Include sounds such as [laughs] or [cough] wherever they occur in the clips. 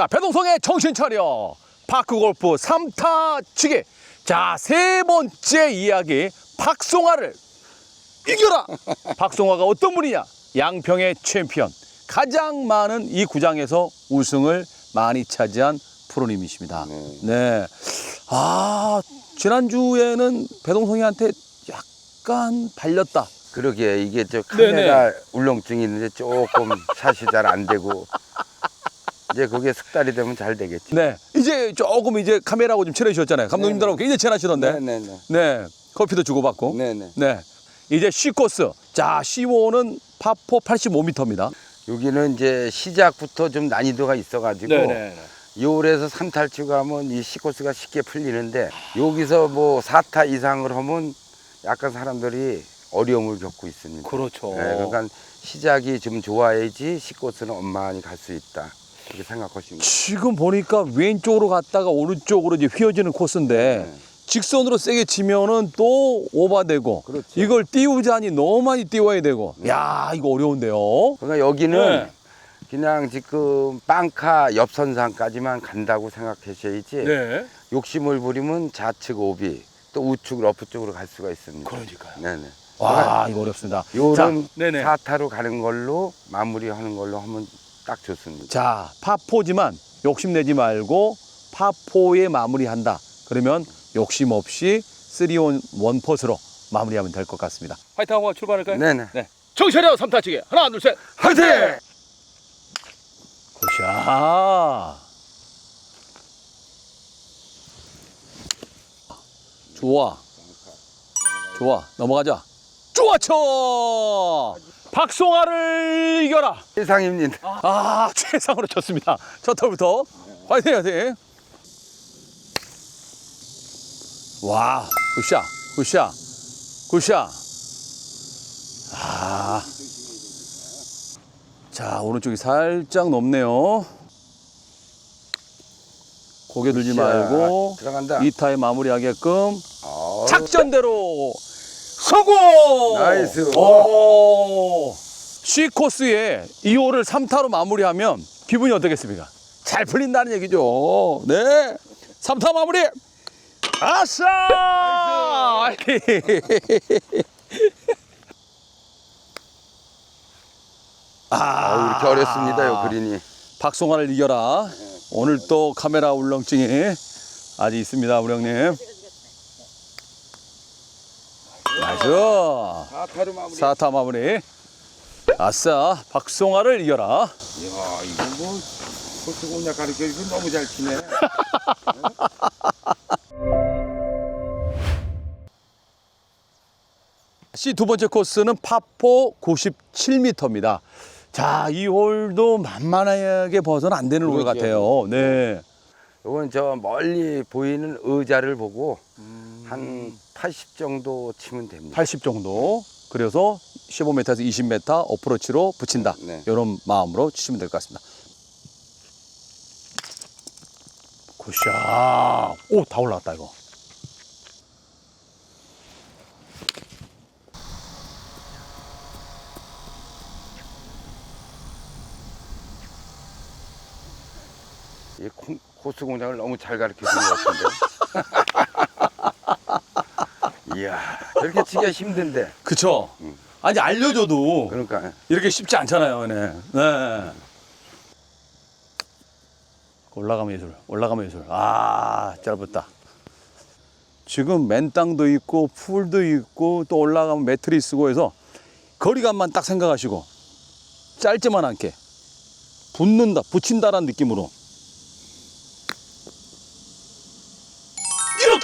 자, 배동성의 정신 차려. 파크 골프 3타 치기. 자, 세 번째 이야기. 박송아를 이겨라! [laughs] 박송아가 어떤 분이냐? 양평의 챔피언. 가장 많은 이 구장에서 우승을 많이 차지한 프로님이십니다. 네. 아, 지난주에는 배동성이한테 약간 발렸다. 그러게 이게 저 카메라 울렁증이 있는데 조금 샷이 잘 안 되고 이제 그게 숙달이 되면 잘 되겠지. 네. 이제 조금 이제 카메라하고 좀 친해지셨잖아요. 감독님들하고 굉장히 친하시던데. 네네네. 네. 커피도 주고받고. 네네. 네. 이제 C코스. 자, C5는 파포 85m입니다. 여기는 이제 시작부터 좀 난이도가 있어가지고 요울에서 3탈 치고 하면 이 시코스가 쉽게 풀리는데 여기서 뭐 4타 이상을 하면 약간 사람들이 어려움을 겪고 있습니다. 그렇죠. 네, 그러니까 시작이 좀 좋아야지 시코스는 엄만히 갈 수 있다. 이렇게 생각하시면. 지금 보니까 왼쪽으로 갔다가 오른쪽으로 이제 휘어지는 코스인데 네. 직선으로 세게 치면은 또 오바되고 그렇죠. 이걸 띄우자니 너무 많이 띄워야 되고 야 이거 어려운데요. 그러니까 여기는 네. 그냥 지금 빵카 옆선상까지만 간다고 생각하셔야지 네. 욕심을 부리면 좌측 오비 또 우측 러프 쪽으로 갈 수가 있습니다. 그러니까요. 네네. 와 이거 어렵습니다. 요런 네네. 사타로 가는 걸로 마무리하는 걸로 하면 딱 좋습니다. 자 파포지만 욕심내지 말고 파포에 마무리한다. 그러면 욕심 없이 3온 원퍼스로 마무리하면 될 것 같습니다. 화이팅 하고 출발할까요? 네네. 네. 정차려 3타치기 하나 둘 셋. 화이팅! 굿샷. 좋아. 좋아. 넘어가자. 좋아 쳐. 박송아를 이겨라. 세상입니다. 아, 최상으로 쳤습니다. 첫 털부터. 화이팅, 화이팅. 와, 굿샷, 굿샷, 굿샷. 아. 자, 오른쪽이 살짝 높네요. 고개 들지 굿샷. 말고 들어간다. 2타에 마무리하게끔 어, 작전대로 성공! 나이스. 오! C 코스에 2호를 3타로 마무리하면 기분이 어떻겠습니까? 잘 풀린다는 얘기죠. 네. 3타 마무리! 아싸! 아우, 이렇게 어렵습니다, 요 그린이. 박송환을 이겨라. 오늘 또 카메라 울렁증이 아직 있습니다, 우리 형님. 나이스. 사타로 마무리. 사타 마무리. 아싸, 박송아를 이겨라. 이야, 이거 뭐 코스 공략 가르쳐주고 너무 잘 치네. [laughs] C 두 번째 코스는 파포 97m입니다. 자, 이 홀도 만만하게 벗어는 안 되는 홀 그러게요. 같아요. 네. 이건 저 멀리 보이는 의자를 보고 음. 한 80 정도 치면 됩니다. 80 정도. 그래서 15m에서 20m 어프로치로 붙인다. 네. 이런 마음으로 치시면 될 것 같습니다. 굿샷. 오, 다 올라갔다, 이거. 이 콩- 코스 공략을 너무 잘 가르쳐 준것 같은데. [laughs] 이야, 저렇게 치기가 힘든데. 그쵸? 음. 아니, 알려줘도 그러니까 이렇게 쉽지 않잖아요, 네. 네. 올라가면 예술, 올라가면 예술. 아, 짧았다. 지금 맨땅도 있고, 풀도 있고, 또 올라가면 매트리스고 해서 거리감만 딱 생각하시고, 짧지만 않게 붙는다, 붙인다라는 느낌으로.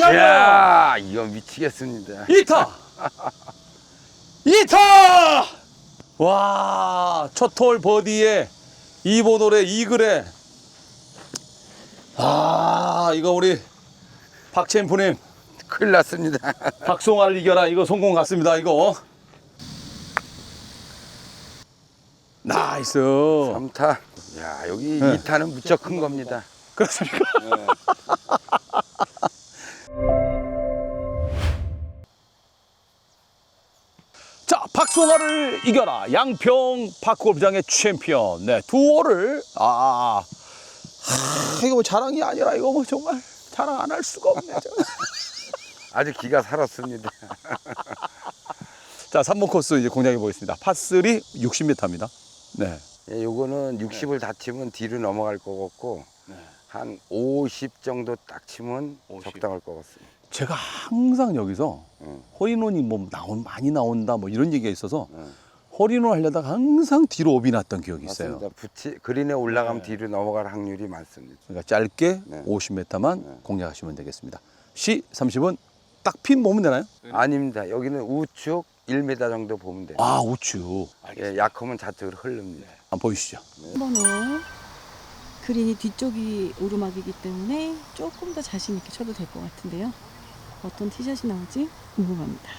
하면 이야, 이거 미치겠습니다. 2타! 2타! [laughs] 와, 첫 홀 버디에 2번 홀에 이글에 아, 이거 우리 박챔프님 큰일 났습니다. [laughs] 박송아를 이겨라 이거 성공 같습니다 이거 나이스 3타. 야, 여기 네. 2타는 무척 큰 겁니다. 그렇습니까? 자, [laughs] 박송아를 이겨라. 양평 파크골프장의 챔피언. 네, 두 홀을, 아, 아, 이거 뭐 자랑이 아니라 이거 뭐 정말 자랑 안 할 수가 없네. 정말. [laughs] 아주 기가 살았습니다. [laughs] 자, 3번 코스 이제 공략해 보겠습니다. 파3 60m입니다. 네. 예, 요거는 60을 다 치면 뒤로 넘어갈 것 같고 한 50 정도 딱 치면 50. 적당할 것 같습니다. 제가 항상 여기서 응. 홀인원이 뭐 나온 많이 나온다 뭐 이런 얘기가 있어서 응. 홀인원 하려다가 항상 뒤로 오비 났던 기억이 있어요. 맞습니다. 붙이 그린에 올라가면 네. 뒤로 넘어갈 확률이 많습니다. 그러니까 짧게 네. 50m만 네. 공략하시면 되겠습니다. C 30은 딱 핀 보면 되나요? 아닙니다. 여기는 우측 1m 정도 보면 돼요. 아 우측. 예, 약하면 좌측으로 흐릅니다. 한번 보이시죠. 3번 홀 그린이 뒤쪽이 오르막이기 때문에 조금 더 자신 있게 쳐도 될 것 같은데요. 어떤 티샷이 나올지 궁금합니다.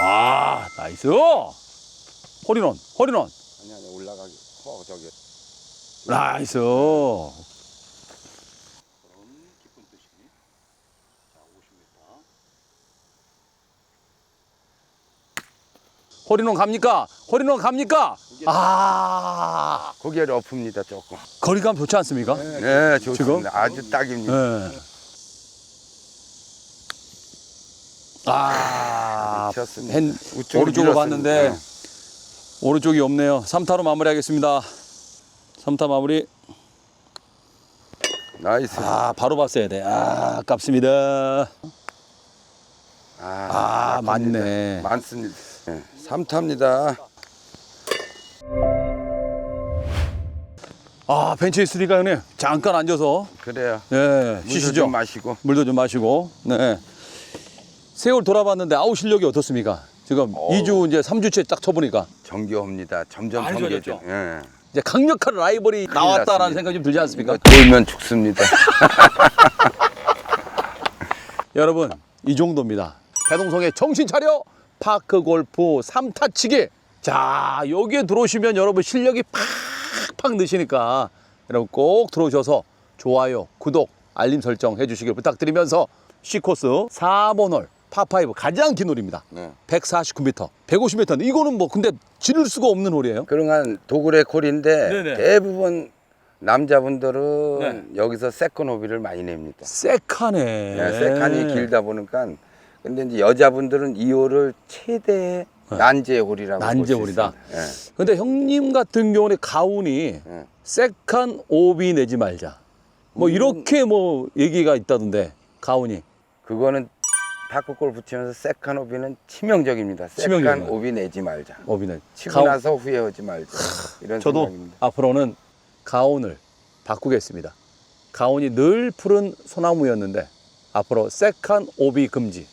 아 나이스. 홀인원 홀인원. 아니 아니 올라가기. 허 저기. 나이스. 홀인원 갑니까? 홀인원 갑니까? 아 거기에 러프입니다 조금. 거리감 좋지 않습니까? 네, 좋습니다. 지금? 아주 딱입니다. 네. 아, 쳤습니다. 펜 우측으로 오른쪽으로 밀었습니다. 봤는데 네. 오른쪽이 없네요. 3타로 마무리하겠습니다. 3타 마무리. 나이스. 아, 바로 봤어야 돼. 아, 아깝습니다. 아, 아, 약합니다. 맞네. 많습니다. 네. 3타입니다. 아, 벤치에 있으니까 형님 잠깐 앉아서 그래요. 예, 물도 쉬시죠. 좀 마시고. 물도 좀 마시고. 네. 세월 돌아봤는데 아웃 실력이 어떻습니까? 지금 어우. 이 2주 이제 3주째 딱 쳐보니까 정교합니다. 점점 많이 정교죠. 좋아졌죠? 예. 이제 강력한 라이벌이 나왔다라는 났습니다. 생각이 좀 들지 않습니까? 돌면 죽습니다. [laughs] 여러분 이 정도입니다. 배동성의 정신 차려 파크 골프 3타 치기. 자 여기에 들어오시면 여러분 실력이 팍팍 느시니까 여러분 꼭 들어오셔서 좋아요, 구독, 알림 설정 해주시길 부탁드리면서 C코스 4번 홀 파5 가장 긴 홀입니다. 네. 149m, 150m인데 이거는 뭐 근데 지를 수가 없는 홀이에요. 그러한 도굴의 콜인데 네네. 대부분 남자분들은 네. 여기서 세컨 호비를 많이 냅니다. 세카네. 네, 세컨이 길다 보니까 근데 이제 여자분들은 이 홀을 최대 난제 홀이라고 네. 난제 볼수 홀이다. 있습니다. 예. 근데 형님 같은 경우는 가운이 예. 세컨 오비 내지 말자. 뭐 음. 이렇게 뭐 얘기가 있다던데 가운이. 그거는 파크골 붙이면서 세컨 오비는 치명적입니다. 치명적이구나. 오비 내지 말자. 오비 내. 치고 가운- 나서 후회하지 말자. 이런 저도 생각입니다. 앞으로는 가운을 바꾸겠습니다. 가운이 늘 푸른 소나무였는데 앞으로 세컨 오비 금지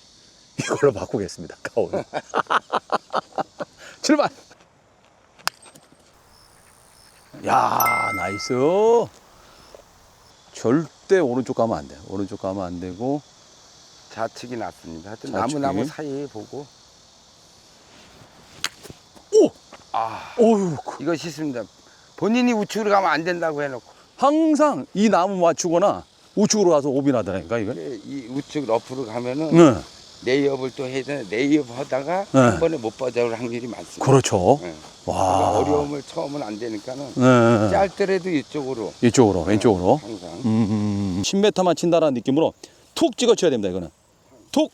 이걸로 바꾸겠습니다. 가운. [laughs] 출발. 야 나이스. 절대 오른쪽 가면 안 돼. 오른쪽 가면 안 되고 좌측이 낫습니다. 하여튼 좌측이. 나무 나무 사이 보고 오. 아 오유 이거 싫습니다. 본인이 우측으로 가면 안 된다고 해놓고 항상 이 나무 맞추거나 우측으로 가서 오비 나다니까 이건. 이 우측 러프로 가면은 네. 레이업을 또 해야 되는데 레이업 하다가 네. 한 번에 못 빠져올 확률이 많습니다. 그렇죠. 네. 와. 그러니까 어려움을 처음은 안 되니까는 네. 짧더라도 이쪽으로 이쪽으로 왼쪽으로 항상 음, 음, 음. 10m만 친다라는 느낌으로 툭 찍어 쳐야 됩니다 이거는 툭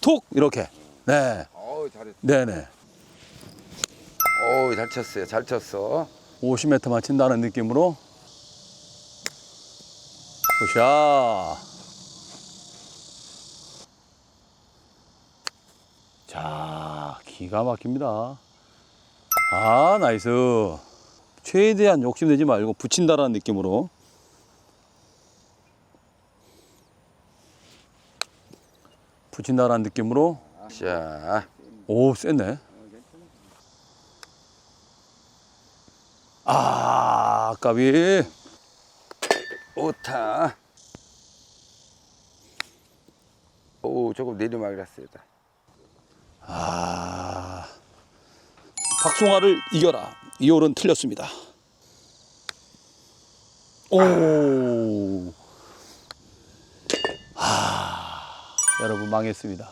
툭 이렇게 네 어우 잘했어. 네 네 어우 잘 쳤어요. 잘 쳤어. 50m만 친다는 느낌으로 굿샷 자 기가 막힙니다. 아 나이스. 최대한 욕심내지 말고 붙인다라는 느낌으로. 붙인다라는 느낌으로. 자, 오 쎘네 아 까비 오타. 오 조금 내리막이랐습니다. 아. 박송아를 이겨라. 이 홀은 틀렸습니다. 오. 아, 여러분 망했습니다.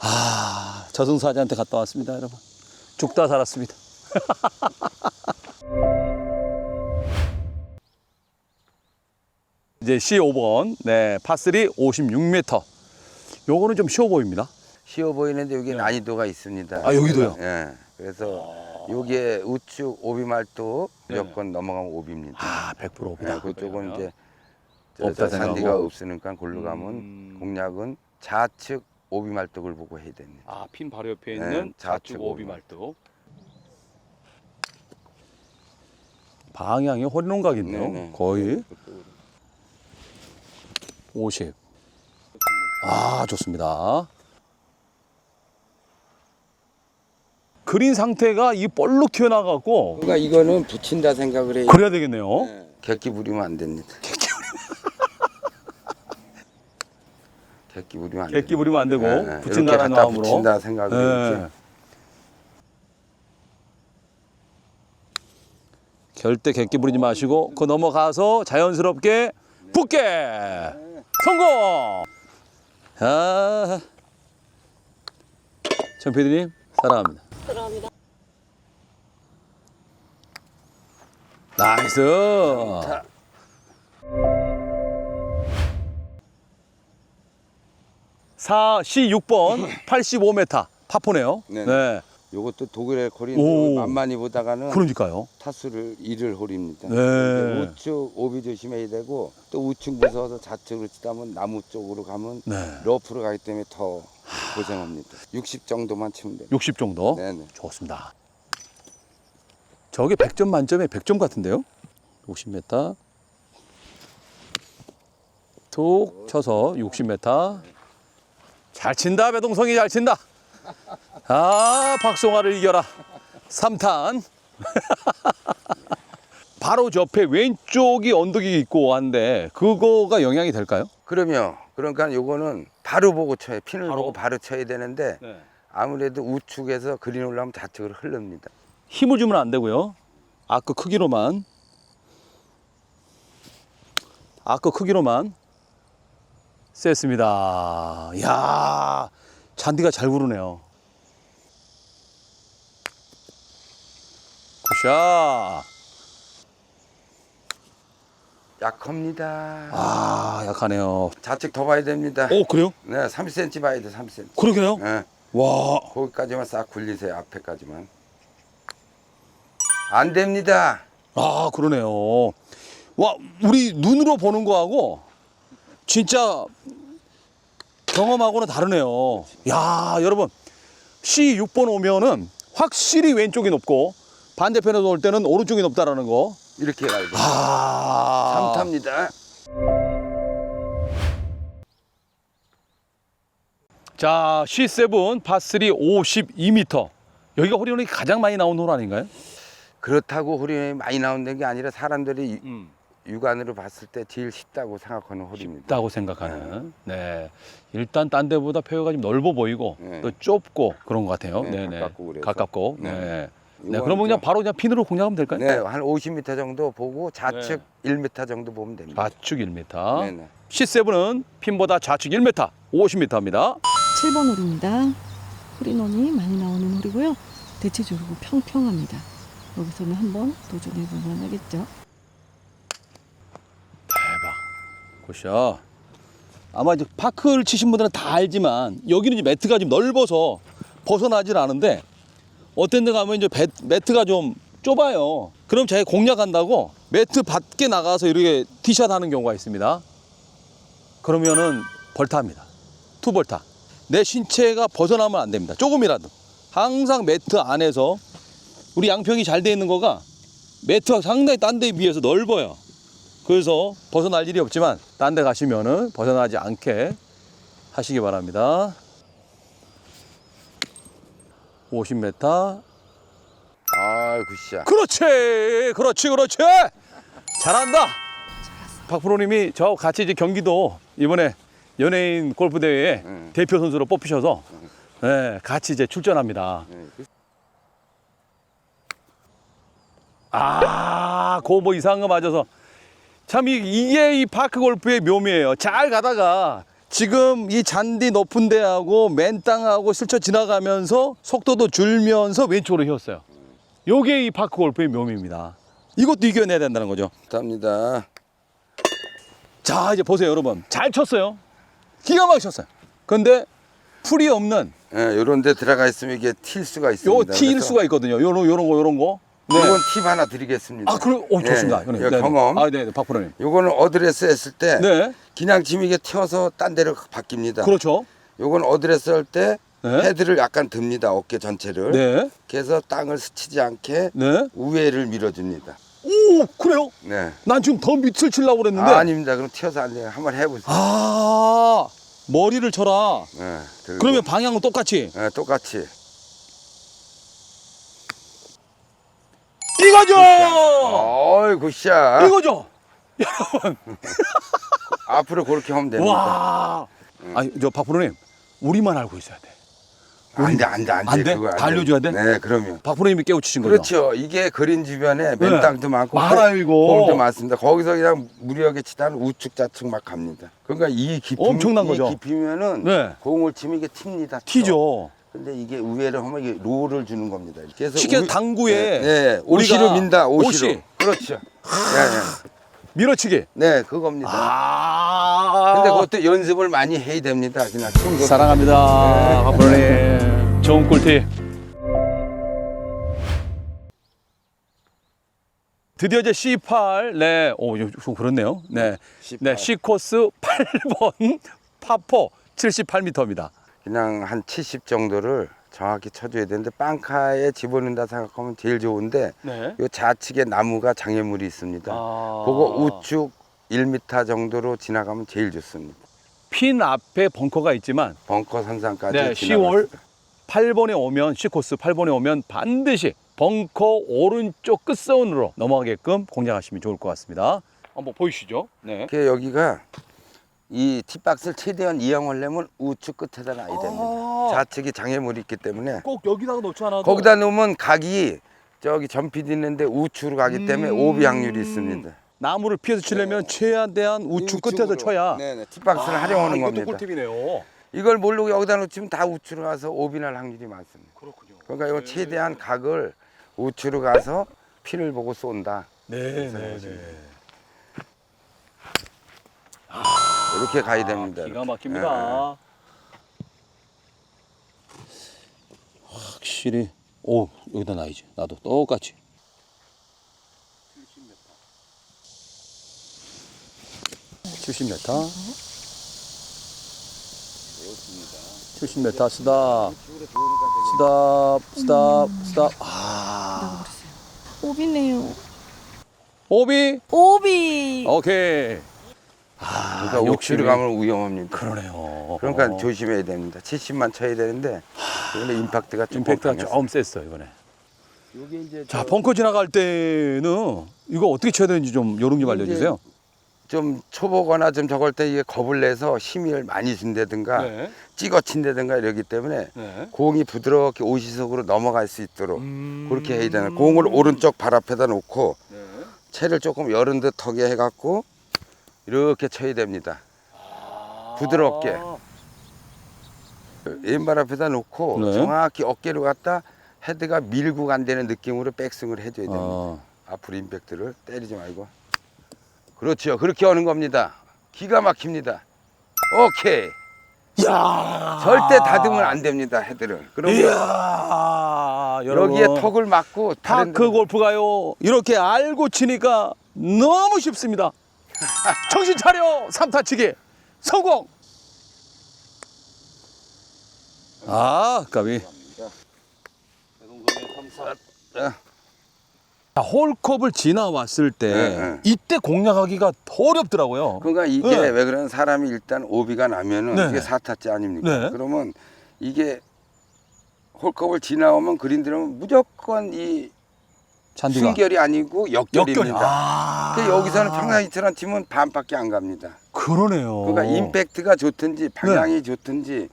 아. 저승사자한테 갔다 왔습니다 여러분. 죽다 살았습니다. [laughs] 이제 C5번, 네, 파3 56m. 요거는 좀 쉬워 보입니다. 쉬워 보이는데 여기 난이도가 있습니다. 아, 여기도요? 예. 그래서 여기에 우측 오비 말도 네네. 몇건 넘어가면 오비입니다. 아, 100% 예, 없다. 그쪽은 이제 저, 없다 저 산디가 생각하고. 없으니까 골로 가면 음. 공략은 좌측 오비 말뚝을 보고 해야 됩니다. 아, 핀 바로 옆에 네, 있는 좌측 좌측 오비 오비 말뚝. 방향이 호리농각이네요. 네네. 거의 50. 아, 좋습니다. 그린 상태가 이 볼록 튀어나가고 그러니까 이거는 붙인다 생각을 해요. 그래야 되겠네요. 예, 객기 부리면 안 됩니다. [laughs] 객기 부리면 안 객기 됩니다. 부리면 안 되고 예, 예, 이렇게 붙인다는 갖다 마음으로. 붙인다 생각을 예. 이렇게. 절대 객기 부리지 마시고 그 넘어가서 자연스럽게 붙게 성공. 아, 전 PD님 사랑합니다. 사랑합니다. 나이스. 자. 사 C 6번 85m 파포네요. 네네. 네. 요것도 독일의 오. 홀인데 만만히 보다가는 그러니까요. 타수를 일을 홀입니다. 네. 우측 오비 조심해야 되고 또 우측 무서워서 좌측으로 치다면 나무 쪽으로 가면 네. 러프로 가기 때문에 더 고생합니다. 60 정도만 치면 돼요. 60 정도. 네네. 좋습니다. 저게 100점 만점에 100점 같은데요? 50m. 툭 쳐서 60m. 잘 친다, 배동성이 잘 친다. 아, 박송아를 이겨라. 3탄. [laughs] 바로 저 옆에 왼쪽이 언덕이 있고 한데 그거가 영향이 될까요? 그러면 그러니까 요거는 바로 보고 쳐야 핀을 바로? 보고 바로 쳐야 되는데 네. 아무래도 우측에서 그린 올라오면 좌측으로 흐릅니다. 힘을 주면 안 되고요. 아크 크기로만 아크 크기로만 셌습니다. 야 잔디가 잘 구르네요. 샷. 약합니다. 아 약하네요. 좌측 더 봐야 됩니다. 오 그래요? 네, 3cm 봐야 돼, 3cm. 그러게요. 네, 와 거기까지만 싹 굴리세요, 앞에까지만. 안 됩니다. 아 그러네요. 와 우리 눈으로 보는 거하고 진짜 경험하고는 다르네요. 야 여러분 C 6번 오면은 확실히 왼쪽이 높고 반대편에서 올 때는 오른쪽이 높다라는 거. 이렇게 가야 돼. 아 3타입니다. 자 C7 파3 52m. 여기가 호리온이 가장 많이 나온 홀 아닌가요? 그렇다고 홀이 많이 나오는 게 아니라 사람들이 음. 육안으로 봤을 때 제일 쉽다고 생각하는 홀입니다. 있다고 생각하는. 네. 일단 딴 데보다 폐허가 좀 넓어 보이고 네. 또 좁고 그런 것 같아요. 네, 네, 네. 가깝고 그래서. 가깝고. 네. 네. 네. 그러면 그냥 좀- 바로 그냥 핀으로 공략하면 될까요? 네, 한 50m 정도 보고 좌측 1m 정도 보면 됩니다. 좌측 1m. 네, 네. C7은 핀보다 좌측 1m, 50m입니다. 7번 홀입니다. 홀인원이 많이 나오는 홀이고요. 대체적으로 평평합니다. 여기서는 한번 도전해 볼만 하겠죠. 대박. 굿샷. 아마 이제 파크를 치신 분들은 다 알지만 여기는 이제 매트가 좀 넓어서 벗어나질 않은데 어떤 데 가면 이제 배- 매트가 좀 좁아요. 그럼 제가 공략한다고 매트 밖에 나가서 이렇게 티샷 하는 경우가 있습니다. 그러면은 벌타입니다. 투벌타. 내 신체가 벗어나면 안 됩니다. 조금이라도. 항상 매트 안에서 우리 양평이 잘 돼 있는 거가 매트가 상당히 딴 데에 비해서 넓어요. 그래서 벗어날 일이 없지만 딴 데 가시면은 벗어나지 않게 하시기 바랍니다. 50m. 아, 굿샷. 그렇지, 그렇지, 그렇지. 잘한다. 박프로님이 저 같이 이제 경기도 이번에 연예인 골프 대회에 음. 대표 선수로 뽑히셔서 네, 같이 이제 출전합니다. 네, 그- 아, 그거 뭐 이상한 거 맞아서 참 이, 이게 이 파크 골프의 묘미예요. 잘 가다가 지금 이 잔디 높은 데하고 맨 땅하고 스쳐 지나가면서 속도도 줄면서 왼쪽으로 휘었어요. 요게 이 파크 골프의 묘미입니다. 이것도 이겨내야 된다는 거죠. 답니다. 자, 이제 보세요, 여러분. 잘 쳤어요. 기가 막히게 쳤어요. 근데 풀이 없는 예, 요런 데 들어가 있으면 이게 튈 수가 요 있습니다. 티일 그래서 수가 있거든요. 요런 요런 거 요런 거. 네. 이건 팁 하나 드리겠습니다. 아, 그래. 오, 좋습니다. 예, 네, 네. 경험. 아, 네, 네. 박 프로님. 요거는 어드레스 했을 때 네. 그냥 지금 이게 튀어서 딴 데로 바뀝니다. 그렇죠. 요건 어드레스 할 때 네. 헤드를 약간 듭니다. 어깨 전체를. 네. 그래서 땅을 스치지 않게 네. 우회를 밀어줍니다. 오, 그래요? 네. 난 지금 더 밑을 치려고 그랬는데. 아, 아닙니다. 그럼 튀어서 안 돼요. 한번 해보세요. 아, 머리를 쳐라. 네, 들고. 그러면 방향은 똑같이. 네, 똑같이. 이거죠! 어이 굿샷. 이거죠! [laughs] 앞으로 그렇게 하면 됩니다. 와. 아니, 저 박프로님, 우리만 알고 있어야 돼. 안 돼, 안 돼, 안 돼. 안 돼? 그거 다 알려줘야 돼? 네, 그럼요. 박프로님이 깨우치신 거죠? 그렇죠. 이게 그린 주변에 네. 맨 땅도 많고 많아요, 이거. 홈도 많습니다. 거기서 그냥 무리하게 치다는 우측 좌측 막 갑니다. 그러니까 이 깊이 엄청난 이 거죠. 깊이면은 네. 공을 치면 이게 튑니다. 티죠. 근데 이게 우회를 하면 이게 롤을 주는 겁니다. 그래서 쉽게 우- 당구에 네, 네. 우리가 오시로 민다. 오시로. 오시. 그렇죠. 네, 밀어치기. 네. 네, 그겁니다. 아. 근데 그것도 연습을 많이 해야 됩니다. 그냥 친구. 사랑합니다. 박프로님. 좋은 꿀팁. 드디어 이제 C8, 네, 오, 좀 그렇네요. 네, C8. 네, C 코스 8번 파포 78m입니다. 그냥 한 70 정도를 정확히 쳐줘야 되는데 빵카에 집어넣는다 생각하면 제일 좋은데 네. 이 좌측에 나무가 장애물이 있습니다. 아. 그거 우측 1m 정도로 지나가면 제일 좋습니다. 핀 앞에 벙커가 있지만 벙커 선상까지 네, 지나갈 10월 수가. 8번에 오면 C 코스 8번에 오면 반드시 벙커 오른쪽 끝선으로 넘어가게끔 공략하시면 좋을 것 같습니다. 한번 보이시죠? 네. 그 여기가 이 티박스를 최대한 이용하려면 우측 끝에다 놔야 됩니다. 아. 좌측이 장애물이 있기 때문에 꼭 여기다가 놓지 않아도 거기다 놓으면 각이 저기 전피디 있는데 우측으로 가기 때문에 음. 오비 확률이 있습니다. 나무를 피해서 치려면 최대한 우측 끝에서. 쳐야 네네. 티박스를 아, 활용하는 이것도 겁니다. 꿀팁이네요. 이걸 모르고 여기다 놓치면 다 우측으로 가서 오비 날 확률이 많습니다. 그렇군요. 그러니까 이거 최대한 각을 우측으로 가서 피를 보고 쏜다. 네, 네, 네. 이렇게 가야 됩니다. 아, 기가 이렇게. 막힙니다. 확실히 오 여기다 놔야지. 나도 똑같이. 칠십 m 70m 스탑 스탑 스탑 스탑 아 오비네요. 오비 오비. 오케이 아 그러니까 우측으로 가면 위험합니다. 그러네요 그러니까 조심해야 됩니다. 70만 쳐야 되는데 이번에 임팩트가 조금 임팩트가. 조금 셌어 이번에 이게 이제 자 저- 벙커 지나갈 때는 이거 어떻게 쳐야 되는지 좀 요령 좀 알려주세요 좀 초보거나 좀 저걸 때 이게 겁을 내서 힘을 많이 준다든가 네. 찍어 친다든가 이러기 때문에 네. 공이 부드럽게 오시속으로 넘어갈 수 있도록 음. 그렇게 해야 되는 공을 오른쪽 발 앞에다 놓고 네. 채를 조금 열은 듯하게 해갖고 이렇게 쳐야 됩니다. 부드럽게. 아. 왼발 앞에다 놓고 네. 정확히 어깨로 갖다 헤드가 밀고 간다는 느낌으로 백스윙을 해줘야 됩니다. 아. 앞으로 임팩트를 때리지 말고. 그렇죠. 그렇게 하는 겁니다. 기가 막힙니다. 오케이. 야 절대 다듬으면 안 됩니다. 헤드를. 그러면 이야 여러분 여기에 턱을 맞고 다른 파크 데는- 골프가요 이렇게 알고 치니까 너무 쉽습니다 정신 차려 삼타치기 성공 아 까비 아, 자, 홀컵을 지나왔을 때 네, 네. 이때 공략하기가 어렵더라고요 그러니까 이게 네. 왜 그러면 사람이 일단 오비가 나면은 네. 이게 사타째 아닙니까? 네. 그러면 이게 홀컵을 지나오면 그린들은 무조건 이 잔디가 순결이 아니고 역결입니다. 아 근데 여기서는 평상시처럼 치면 반밖에 안 갑니다. 그러네요 그러니까 임팩트가 좋든지 방향이 네. 좋든지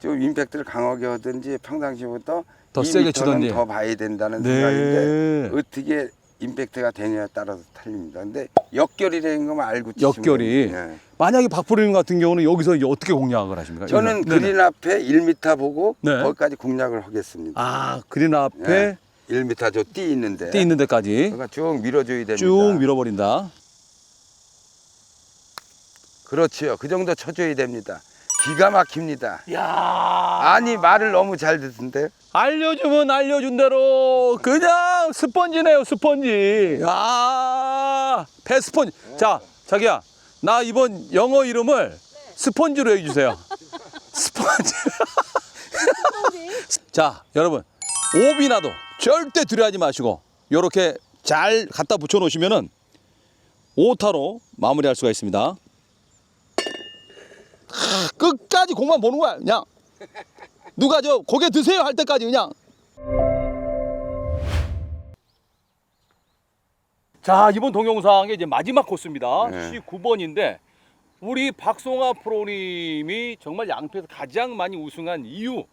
좀 임팩트를 강하게 하든지 평상시보다 더2 세게 미터는 치든지. 더 봐야 된다는 네. 생각인데 어떻게 임팩트가 되냐에 따라서 틀립니다. 근데 역결이라는 것만 알고 치시면 역결이. 네. 만약에 박프로님 같은 경우는 여기서 어떻게 공략을 하십니까? 저는 여기서? 네네. 그린 앞에 1m 보고 네. 거기까지 공략을 하겠습니다. 아 그린 앞에 네. 1m 저 띠 있는데 띠 있는 데까지 그러니까 쭉 밀어줘야 됩니다. 쭉 밀어버린다. 그렇지요. 그 정도 쳐줘야 됩니다. 기가 막힙니다. 야 아니 말을 너무 잘 듣는데 알려주면 알려준 대로 그냥 스펀지네요 스펀지. 야 배스펀지. 자 자기야 나 이번 영어 이름을 스펀지로 해주세요. [laughs] 스펀지. [laughs] 자 여러분 오비나도 절대 두려워하지 마시고 요렇게 잘 갖다 붙여 놓으시면은 오타로 마무리할 수가 있습니다. 아, 끝까지 공만 보는 거야 그냥 누가 저 고개 드세요 할 때까지 그냥 자 이번 동영상의 이제 마지막 코스입니다 네. 19번인데 우리 박송아 프로님이 정말 양패에서 가장 많이 우승한 이유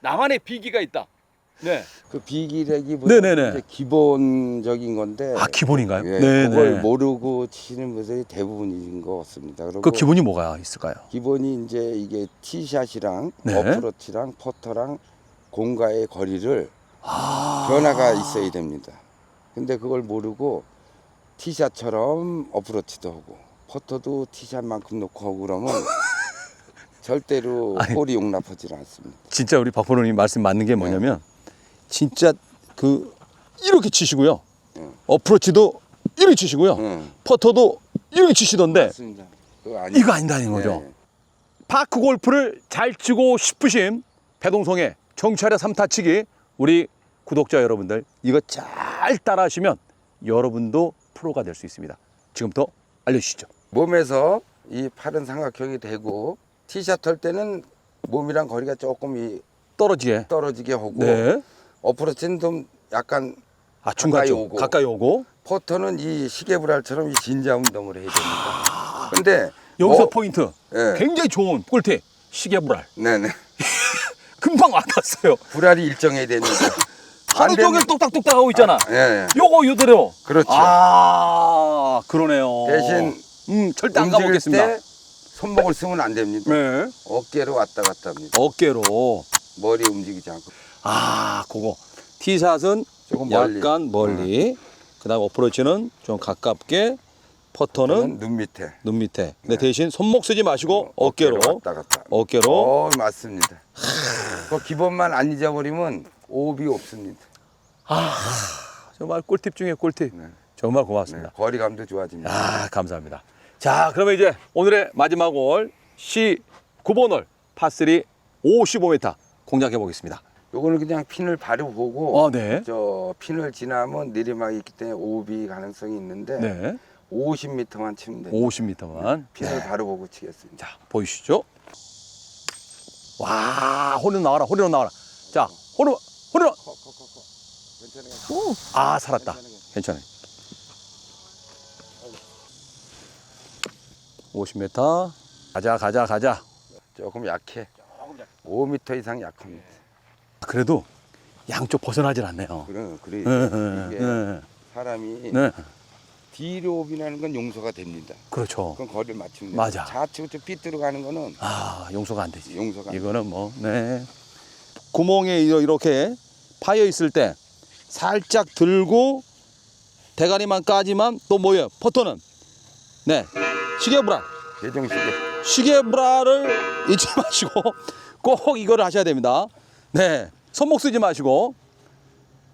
나만의 비기가 있다 네. 그 비기라기보다 네네네. 이제 기본적인 건데 아 기본인가요? 예, 네, 그걸 네. 모르고 치는 것이 대부분인 것 같습니다. 그리고 그 기본이 뭐가 있을까요? 기본이 이제 이게 티샷이랑 네. 어프로치랑 퍼터랑 공과의 거리를 아. 변화가 있어야 됩니다. 근데 그걸 모르고 티샷처럼 어프로치도 하고 퍼터도 티샷만큼 놓고 하고 그러면 [laughs] 절대로 아니. 홀이 용납하지 않습니다. 진짜 우리 박 프로님 말씀 맞는 게 뭐냐면 진짜 그 이렇게 치시고요 응. 어프로치도 이렇게 치시고요 응, 퍼터도 이렇게 치시던데 맞습니다. 그거 아니 이거 아닌다는 거죠. 네. 파크 골프를 잘 치고 싶으신 배동성의 정찰의 삼타치기 우리 구독자 여러분들 이거 잘 따라하시면 여러분도 프로가 될 수 있습니다. 지금부터 알려주시죠. 몸에서 이 팔은 삼각형이 되고 티샷 할 때는 몸이랑 거리가 조금 이 떨어지게. 떨어지게 하고 네. 어프로치는 좀 약간 아 중간 가까이 쪽 오고. 가까이 오고. 포터는 이 시계불알처럼 이 진자 운동을 해야 됩니다. 근데 여기서 어, 포인트. 예. 굉장히 좋은 꿀팁. 시계 불알. 네네 [laughs] 금방 와닿았어요. 불알이 일정해야 되는데 [laughs] 하루 안 되면- 종일 똑딱똑딱 하고 있잖아. 예, 예. 요거 요대로. 그렇죠. 아 그러네요. 대신 음 절대 안 움직일. 때 손목을 쓰면 안 됩니다. 네. 어깨로 왔다 갔다 합니다. 어깨로. 머리 움직이지 않고 아, 그거. 티샷은 조금 멀리. 약간 멀리. 그다음 어프로치는 좀 가깝게. 퍼터는 저는 눈 밑에 눈 밑에. 근데 대신 손목 쓰지 마시고 어깨로. 왔다 갔다. 어깨로. 어 맞습니다. 그 기본만 안 잊어버리면 오비 없습니다. 정말 꿀팁 중에 꿀팁. 네. 정말 네, 고맙습니다. 거리감도 좋아집니다. 아, 감사합니다. 자, 그러면 이제 오늘의 마지막 홀 C9번 홀 파3 55m 공략해 보겠습니다. 요거는 그냥 핀을 바로 보고 어, 네. 저 핀을 지나면 내리막이 있기 때문에 오비 가능성이 있는데 네. 50m만 치면 돼요. 50m만. 핀을 바로 보고 치겠습니다. 자, 보이시죠? 와, 홀로 나와라, 홀로 나와라. 자, 홀로, 홀로. 오, 아, 살았다. 괜찮아요. 50m. 가자, 가자, 가자. 조금 약해. 5m 이상 약합니다. 그래도 양쪽 벗어나질 않네요. 그래, 그래. 네, 네, 이게 네. 사람이 네, 뒤로 오비나는 건 용서가 됩니다. 그렇죠. 그건 거리를 맞추면 돼요. 맞아. 좌측부터 삐뚤어 가는 거는 아, 용서가 안 되지. 용서가 안 이거는 뭐, 네. 구멍에 이렇게 파여 있을 때 살짝 들고 대가리만 까지만 또 뭐예요? 퍼터는 네 시계브라 개정시계. 시계브라를 잊지 [laughs] 마시고 꼭 이거를 하셔야 됩니다. 네 손목 쓰지 마시고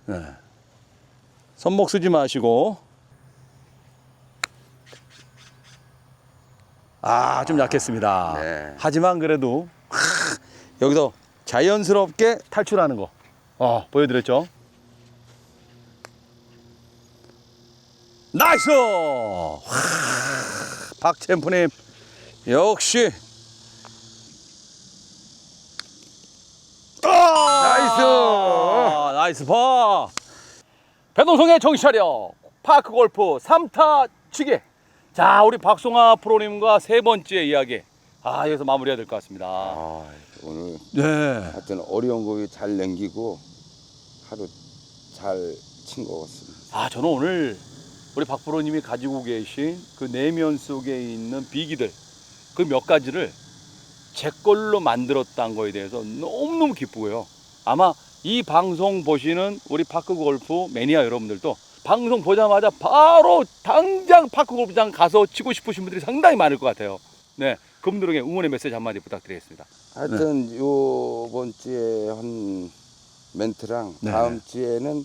네 손목 쓰지 마시고 아 좀 약했습니다. 네. 하지만 그래도 하, 여기서 자연스럽게 탈출하는 거 어, 보여드렸죠. 나이스! 와, 박 챔프님 역시 아, 나이스. 파. 배동성의 정신 차려. 파크 골프 3타 치기. 자 우리 박송아 프로님과 세 번째 이야기. 아 여기서 마무리해야 될 것 같습니다. 아, 오늘 네. 하여튼 어려운 거잘 넘기고 하루 잘 친 것 같습니다. 아 저는 오늘 우리 박 프로님이 가지고 계신 그 내면 속에 있는 비기들 그 몇 가지를 제 걸로 만들었다는 거에 대해서 너무너무 기쁘고요. 아마 이 방송 보시는 우리 파크 골프 매니아 여러분들도 방송 보자마자 바로 당장 파크 골프장 가서 치고 싶으신 분들이 상당히 많을 것 같아요. 네, 그분들에게 응원의 메시지 한마디 부탁드리겠습니다. 하여튼 요번 주에 한 멘트랑 네. 다음 주에는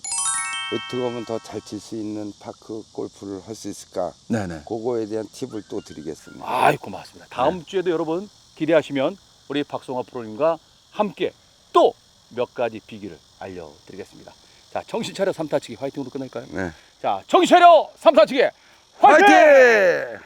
어떻게 하면 더 잘 칠 수 있는 파크 골프를 할 수 있을까 네네. 그거에 대한 팁을 또 드리겠습니다. 아이 고맙습니다. 다음 주에도 여러분 기대하시면 우리 박성화 프로님과 함께 또 몇 가지 비기를 알려드리겠습니다. 자 정신 차려 삼타치기 화이팅으로 끝낼까요? 네. 자 정신 차려 삼타치기 화이팅! 화이팅!